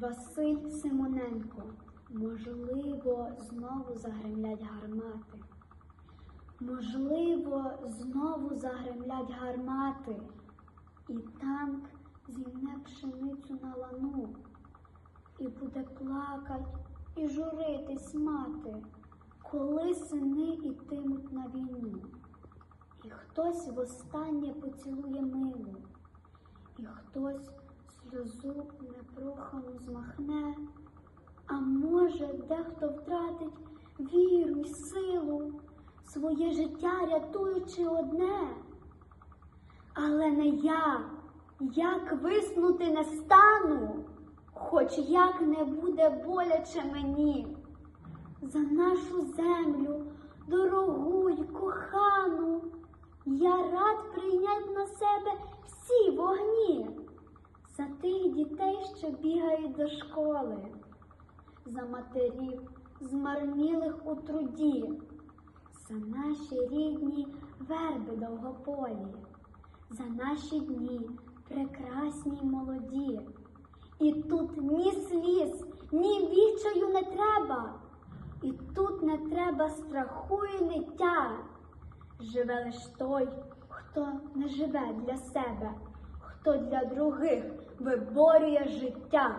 Василь Симоненко, можливо, знову загремлять гармати. Можливо, знову загремлять гармати, і танк зімне пшеницю на лану, і буде плакать і журитись мати, коли сини ітимуть на війну, і хтось востаннє поцілує сльозу непрохану змахне, а може, дехто втратить віру й силу, своє життя рятуючи одне. Але не я, як виснути не стану, хоч як не буде боляче мені. За нашу землю, дорогу й кохану, я рад прийнять на себе всі вогні, дітей, що бігають до школи, за матерів, змарнілих у труді, за наші рідні верби довгополі, за наші дні прекрасні й молоді. І тут ні сліз, ні відчаю не треба, і тут не треба страху і ниття. Живе лиш той, хто не живе для себе, хто для других виборює життя.